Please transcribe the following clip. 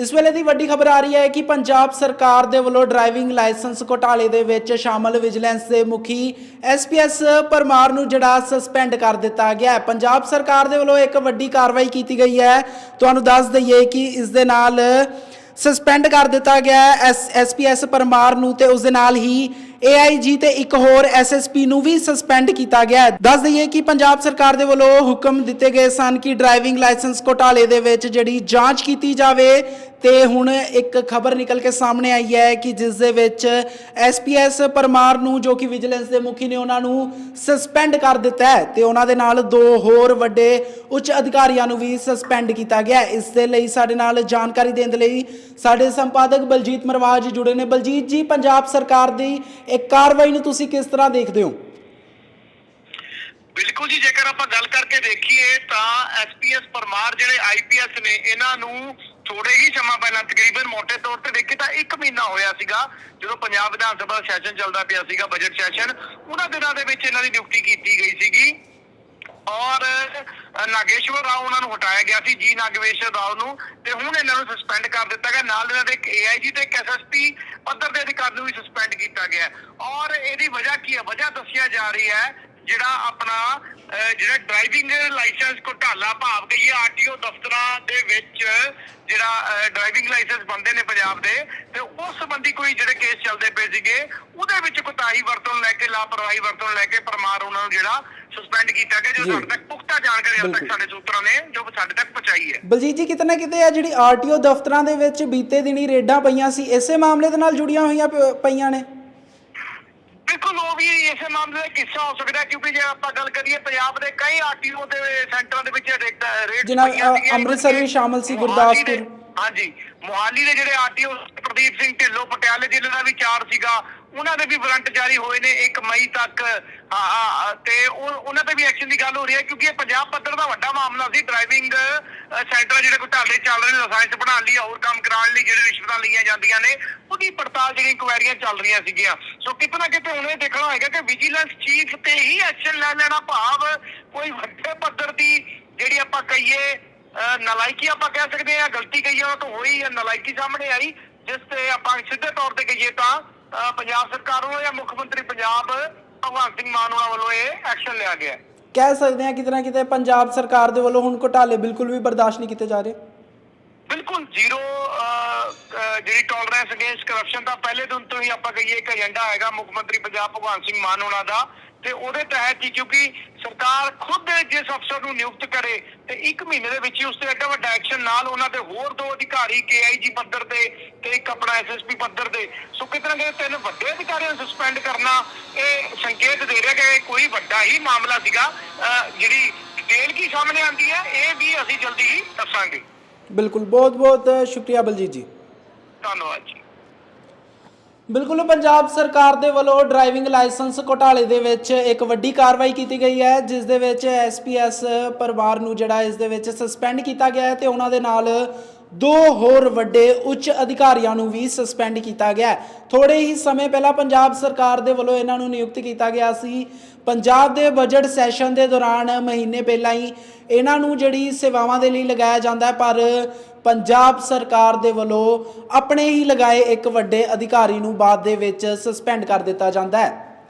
ਇਸ ਵੇਲੇ ਦੀ ਵੱਡੀ ਖਬਰ ਆ ਰਹੀ ਹੈ ਕਿ ਪੰਜਾਬ ਸਰਕਾਰ ਦੇ ਵੱਲੋਂ ਡਰਾਈਵਿੰਗ ਲਾਇਸੈਂਸ ਘੋਟਾਲੇ ਦੇ ਵਿੱਚ ਸ਼ਾਮਲ ਵਿਜੀਲੈਂਸ ਦੇ ਮੁਖੀ ਐਸਪੀਐਸ ਪਰਮਾਰ ਨੂੰ ਜਿਹੜਾ ਸਸਪੈਂਡ ਕਰ ਦਿੱਤਾ ਗਿਆ ਹੈ। ਪੰਜਾਬ ਸਰਕਾਰ ਦੇ ਵੱਲੋਂ ਇੱਕ ਵੱਡੀ ਕਾਰਵਾਈ ਕੀਤੀ ਗਈ ਹੈ। ਤੁਹਾਨੂੰ ਦੱਸ ਦਈਏ ਕਿ ਇਸ ਦੇ ਨਾਲ ਸਸਪੈਂਡ ਕਰ ਦਿੱਤਾ ਗਿਆ ਹੈ ਐਸ ਐਸਪੀਐਸ ਪਰਮਾਰ ਨੂੰ ਤੇ ਉਸ ਦੇ ਨਾਲ ਹੀ AIG ਤੇ ਇੱਕ ਹੋਰ ਐਸਐਸਪੀ ਨੂੰ ਵੀ ਸਸਪੈਂਡ ਕੀਤਾ ਗਿਆ ਹੈ। ਦੱਸ ਦਈਏ ਕਿ ਪੰਜਾਬ ਸਰਕਾਰ ਦੇ ਵੱਲੋਂ ਹੁਕਮ ਦਿੱਤੇ ਗਏ ਸਨ ਕਿ ਡਰਾਈਵਿੰਗ ਲਾਇਸੈਂਸ ਘੋਟਾਲੇ ਦੇ ਵਿੱਚ ਜਿਹੜੀ ਜਾਂਚ ਕੀਤੀ ਜਾਵੇ ਤੇ ਹੁਣ ਇੱਕ ਖਬਰ ਨਿਕਲ ਕੇ ਸਾਹਮਣੇ ਆਈ ਹੈ ਕਿ ਜਿਸ ਦੇ ਵਿੱਚ ਐਸਪੀਐਸ ਪਰਮਾਰ ਨੂੰ ਜੋ ਕਿ ਵਿਜੀਲੈਂਸ ਦੇ ਮੁਖੀ ਨੇ ਉਹਨਾਂ ਨੂੰ ਸਸਪੈਂਡ ਕਰ ਦਿੱਤਾ ਹੈ ਤੇ ਉਹਨਾਂ ਦੇ ਨਾਲ ਦੋ ਹੋਰ ਵੱਡੇ ਉੱਚ ਅਧਿਕਾਰੀਆਂ ਨੂੰ ਵੀ ਸਸਪੈਂਡ ਕੀਤਾ ਗਿਆ ਇਸ ਦੇ ਲਈ ਸਾਡੇ ਨਾਲ ਜਾਣਕਾਰੀ ਦੇਣ ਦੇ ਲਈ ਸਾਡੇ ਸੰਪਾਦਕ ਬਲਜੀਤ ਮਰਵਾਜ ਜੁੜੇ ਨੇ। ਬਲਜੀਤ ਜੀ, ਪੰਜਾਬ ਸਰਕਾਰ ਦੀ ਇੱਕ ਕਾਰਵਾਈ ਨੂੰ ਤੁਸੀਂ ਕਿਸ ਤਰ੍ਹਾਂ ਦੇਖਦੇ ਹੋ? ਬਿਲਕੁਲ ਜੀ, ਜੇਕਰ ਆਪਾਂ ਗੱਲ ਕਰਕੇ ਦੇਖੀਏ ਤਾਂ ਐਸਪੀਐਸ ਪਰਮਾਰ ਜਿਹੜੇ ਆਈਪੀਐਸ ਨੇ, ਇਹਨਾਂ ਨੂੰ ਥੋੜੇ ਹੀ ਸਮਾਂ ਪਹਿਲਾਂ ਤਕਰੀਬਨ ਮੋٹے ਤੌਰ ਤੇ ਦੇਖੀ ਤਾਂ 1 ਮਹੀਨਾ ਹੋਇਆ ਸੀਗਾ, ਜਦੋਂ ਪੰਜਾਬ ਵਿਧਾਨ ਸਭਾ ਦਾ ਸੈਸ਼ਨ ਚੱਲਦਾ ਪਿਆ ਸੀਗਾ ਬਜਟ ਸੈਸ਼ਨ ਉਹਨਾਂ ਦਿਨਾਂ ਦੇ ਵਿੱਚ ਇਹਨਾਂ ਦੀ ਨਿਯੁਕਤੀ ਕੀਤੀ ਗਈ ਸੀਗੀ। ਔਰ ਨਾਗੇਸ਼ਵਰ ਰਾਓ ਉਹਨਾਂ ਨੂੰ ਹਟਾਇਆ ਗਿਆ ਸੀ, ਜੀ ਨਾਗੇਸ਼ਵਰ ਰਾਓ ਨੂੰ, ਤੇ ਹੁਣ ਇਹਨਾਂ ਨੂੰ ਸਸਪੈਂਡ ਕਰ ਦਿੱਤਾ ਗਿਆ। ਨਾਲ ਇਹਨਾਂ ਦੇ ਇੱਕ ਏਆਈਜੀ ਤੇ ਇੱਕ ਐਸਐਸਪੀ ਪੱਧਰ ਦੇ ਅਧਿਕਾਰੀ ਨੂੰ ਵੀ ਸਸਪੈਂਡ ਕੀਤਾ ਗਿਆ। ਔਰ ਇਹਦੀ ਵਜ੍ਹਾ ਕੀ ਹੈ? ਵਜ੍ਹਾ ਦੱਸਿਆ ਜਾ ਰਹੀ ਹੈ ਜਿਹੜਾ ਆਪਣਾ ਜਿਹੜਾ ਡਰਾਈਵਿੰਗ ਲਾਇਸੈਂਸ ਘੁਟਾਲਾ ਭਾਵ ਕਿ ਇਹ ਆਰਟੀਓ ਦਫ਼ਤਰਾਂ ਦੇ ਵਿੱਚ ਜਿਹੜਾ ਡਰਾਈਵਿੰਗ ਲਾਇਸੈਂਸ ਬੰਦੇ ਨੇ ਪੰਜਾਬ ਦੇ ਤੇ ਉਸ ਸੰਬੰਧੀ ਕੋਈ ਜਿਹੜੇ ਕੇਸ ਚੱਲਦੇ ਪਏ ਸੀਗੇ ਉਹਦੇ ਵਿੱਚ ਕੋਤਾਹੀ ਵਰਤੋਂ ਲੈ ਕੇ ਲਾਪਰਵਾਹੀ ਵਰਤੋਂ ਲੈ ਕੇ ਪਰਮਾਰ ਉਹਨਾਂ ਨੂੰ ਜਿਹੜਾ ਸਸਪੈਂਡ ਕੀਤਾ ਗਿਆ ਜੋ। ਸਾਡੇ ਤੱਕ ਪੁਖਤਾ ਜਾਣਕਾਰੀ ਹਾਲ ਤੱਕ। ਸਾਡੇ ਸੂਤਰਾਂ ਨੇ ਜੋ ਸਾਡੇ ਤੱਕ ਪਹੁੰਚਾਈ ਹੈ ਬਲਜੀਤ ਜੀ ਕਿਤੇ ਨਾ ਕਿਤੇ ਆ ਜਿਹੜੀ ਆਰਟੀਓ ਦਫ਼ਤਰਾਂ ਦੇ ਵਿੱਚ ਬੀਤੇ ਦਿਨੀ ਰੇਡਾਂ ਪਈਆਂ ਸੀ ਇਸੇ ਮਾਮਲੇ ਦੇ ਨਾਲ ਜੁੜੀਆਂ ਹੋਈਆਂ ਪਈਆਂ ਨੇ ਬਿਲਕੁਲ ਉਹ ਵੀ ਇਸੇ ਮਾਮਲੇ ਦਾ ਕਿੱਸਾ ਹੋ ਸਕਦਾ ਕਿਉਂਕਿ ਜੇ ਆਪਾਂ ਗੱਲ ਕਰੀਏ ਪੰਜਾਬ ਦੇ ਕਈ ਆਰਟੀਓ ਦੇ ਸੈਂਟਰਾਂ ਦੇ ਵਿੱਚ ਰੇਟ ਅ, ਅੰਮ੍ਰਿਤਸਰ ਵੀ ਸ਼ਾਮਲ ਸੀ, ਗੁਰਦਾਸਪੁਰ। ਹਾਂਜੀ ਮੋਹਾਲੀ ਦੇ ਜਿਹੜੇ ਆਰਟੀਓ ਪ੍ਰਦੀਪ ਸਿੰਘ ਢਿੱਲੋਂ ਪਟਿਆਲੇ ਜ਼ਿਲ੍ਹੇ ਉਹਨਾਂ ਦੇ ਵੀ ਵਾਰੰਟ ਜਾਰੀ ਹੋਏ ਨੇ 1 ਮਈ ਤੱਕ। ਹਾਂ, ਤੇ ਉਹਨਾਂ ਤੇ ਵੀ ਐਕਸ਼ਨ ਦੀ ਗੱਲ ਹੋ ਰਹੀ ਹੈ ਕਿਉਂਕਿ ਇਹ ਪੰਜਾਬ ਪੱਧਰ ਦਾ ਵੱਡਾ ਮਾਮਲਾ ਸੀ। ਡਰਾਈਵਿੰਗ ਸੈਂਟਰ ਜਿਹੜੇ ਘੁਟਾਲੇ ਚੱਲ ਰਹੇ ਨੇ ਲਾਇਸੈਂਸ ਬਣਾਉਣ ਲਈ ਹੋਰ ਕੰਮ ਕਰਾਉਣ ਲਈ ਜਿਹੜੇ ਰਿਸ਼ਵਤਾਂ ਲਈਆਂ ਜਾਂਦੀਆਂ ਨੇ ਉਹਦੀ ਪੜਤਾਲ ਜਿਹੜੀ ਇਨਕੁਆਇਰੀਆਂ ਚੱਲ ਰਹੀਆਂ ਸੀਗੀਆਂ। ਸੋ ਕਿਤੇ ਨਾ ਕਿਤੇ ਹੁਣ ਇਹ ਦੇਖਣਾ ਹੋਏਗਾ ਕਿ ਵਿਜੀਲੈਂਸ ਚੀਫ ਤੇ ਹੀ ਐਕਸ਼ਨ ਲੈ ਲੈਣਾ ਭਾਵ ਕੋਈ ਵੱਡੇ ਪੱਧਰ ਦੀ ਜਿਹੜੀ ਆਪਾਂ ਕਹੀਏ ਅਹ, ਨਲਾਇਕੀ ਆਪਾਂ ਕਹਿ ਸਕਦੇ ਹਾਂ ਗਲਤੀ ਕਹੀਏ ਉਹ ਤਾਂ ਹੋਈ ਹੈ ਨਲਾਇਕੀ ਸਾਹਮਣੇ ਆਈ। ਜਿਸ ਤੇ ਆਪਾਂ ਸਿੱਧੇ ਤੌਰ ਤੇ ਕਹੀਏ ਤਾਂ ਪੰਜਾਬ ਸਰਕਾਰ ਵੱਲੋਂ ਜਾਂ ਮੁੱਖ ਮੰਤਰੀ ਪੰਜਾਬ ਭਗਵੰਤ ਸਿੰਘ ਮਾਨ ਵੱਲੋਂ ਇਹ ਐਕਸ਼ਨ ਲਿਆ ਗਿਆ ਹੈ। ਕਹਿ ਸਕਦੇ ਹਾਂ ਕਿਤੇ ਨਾ ਕਿਤੇ ਪੰਜਾਬ ਸਰਕਾਰ ਦੇ ਵੱਲੋਂ ਹੁਣ ਘੁਟਾਲੇ ਬਿਲਕੁਲ ਵੀ ਬਰਦਾਸ਼ਤ ਨਹੀਂ ਕੀਤੇ ਜਾ ਰਹੇ। ਬਿਲਕੁਲ ਜ਼ੀਰੋ ਜਿਹੜੀ ਟੋਲਰੈਂਸ ਅਗੇਂਸਟ ਕਰਪਸ਼ਨ ਦਾ ਪਹਿਲੇ ਦਿਨ ਤੋਂ ਹੀ ਆਪਾਂ ਕਹੀਏ ਇੱਕ ਏਜੰਡਾ ਹੈਗਾ ਮੁੱਖ ਮੰਤਰੀ ਪੰਜਾਬ ਭਗਵੰਤ ਸਿੰਘ ਮਾਨ ਹੋਣਾ ਦਾ ਤੇ ਉਹਦੇ ਤਹਿਤ ਹੀ ਕਿਉਂਕਿ ਸਰਕਾਰ ਖੁਦ ਜਿਸ ਅਫਸਰ ਨੂੰ ਨਿਯੁਕਤ ਕਰੇ ਤੇ 1 ਮਹੀਨੇ ਦੇ ਵਿੱਚ ਹੀ ਉਸ ਤੇ ਐਡਾ ਵੱਡਾ ਐਕਸ਼ਨ ਨਾਲ ਉਹਨਾਂ ਦੇ ਹੋਰ ਦੋ ਅਧਿਕਾਰੀ ਕੇਆਈਜੀ ਪੱਧਰ ਤੇ ਇੱਕ ਆਪਣਾ ਐਸਐਸਪੀ ਪੱਧਰ ਤੇ ਸੋ ਕਿਤੇ ਨਾ ਕਿਤੇ ਤਿੰਨ ਵੱਡੇ ਅਧਿਕਾਰੀਆਂ ਨੂੰ ਸਸਪੈਂਡ ਕਰਨਾ ਇਹ ਸੰਕੇਤ ਦੇ ਰਿਹਾ ਕਿ ਕੋਈ ਵੱਡਾ ਹੀ ਮਾਮਲਾ ਸੀਗਾ। ਜਿਹੜੀ ਡਿਟੇਲ ਕੀ ਸਾਹਮਣੇ ਆਂਦੀ ਹੈ ਇਹ ਵੀ ਅਸੀਂ ਜਲਦੀ ਹੀ ਦੱਸਾਂਗੇ। ਬਿਲਕੁਲ ਬਹੁਤ ਬਹੁਤ ਸ਼ੁਕਰੀਆ ਬਲਜੀਤ ਜੀ। ਧੰਨਵਾਦ ਜੀ। ਬਿਲਕੁਲ ਪੰਜਾਬ ਸਰਕਾਰ ਦੇ ਵੱਲੋਂ ਡਰਾਈਵਿੰਗ ਲਾਇਸੈਂਸ ਘੁਟਾਲੇ ਦੇ ਵਿੱਚ ਇੱਕ ਵੱਡੀ ਕਾਰਵਾਈ ਕੀਤੀ ਗਈ ਹੈ ਜਿਸ ਦੇ ਵਿੱਚ ਐਸਪੀਐਸ ਪਰਿਵਾਰ ਨੂੰ ਜਿਹੜਾ ਇਸ ਦੇ ਵਿੱਚ ਸਸਪੈਂਡ ਕੀਤਾ ਗਿਆ ਹੈ ਤੇ ਉਹਨਾਂ ਦੇ ਨਾਲ ਦੋ ਹੋਰ ਵੱਡੇ ਉੱਚ ਅਧਿਕਾਰੀਆਂ ਨੂੰ ਵੀ ਸਸਪੈਂਡ ਕੀਤਾ ਗਿਆ ਹੈ। ਥੋੜੇ ਹੀ ਸਮੇਂ ਪਹਿਲਾਂ ਪੰਜਾਬ ਸਰਕਾਰ ਦੇ ਵੱਲੋਂ ਇਹਨਾਂ ਨੂੰ ਨਿਯੁਕਤ ਕੀਤਾ ਗਿਆ ਸੀ। ਪੰਜਾਬ ਦੇ ਬਜਟ ਸੈਸ਼ਨ ਦੇ ਦੌਰਾਨ ਮਹੀਨੇ ਪਹਿਲਾਂ ਹੀ ਇਹਨਾਂ ਨੂੰ ਜਿਹੜੀ ਸੇਵਾਵਾਂ ਦੇ ਲਈ ਲਗਾਇਆ ਜਾਂਦਾ ਹੈ, ਪਰ ਪੰਜਾਬ ਸਰਕਾਰ ਦੇ ਵੱਲੋਂ ਆਪਣੇ ਹੀ ਲਗਾਏ ਇੱਕ ਵੱਡੇ ਅਧਿਕਾਰੀ ਨੂੰ ਬਾਅਦ ਦੇ ਵਿੱਚ ਸਸਪੈਂਡ ਕਰ ਦਿੱਤਾ ਜਾਂਦਾ ਹੈ।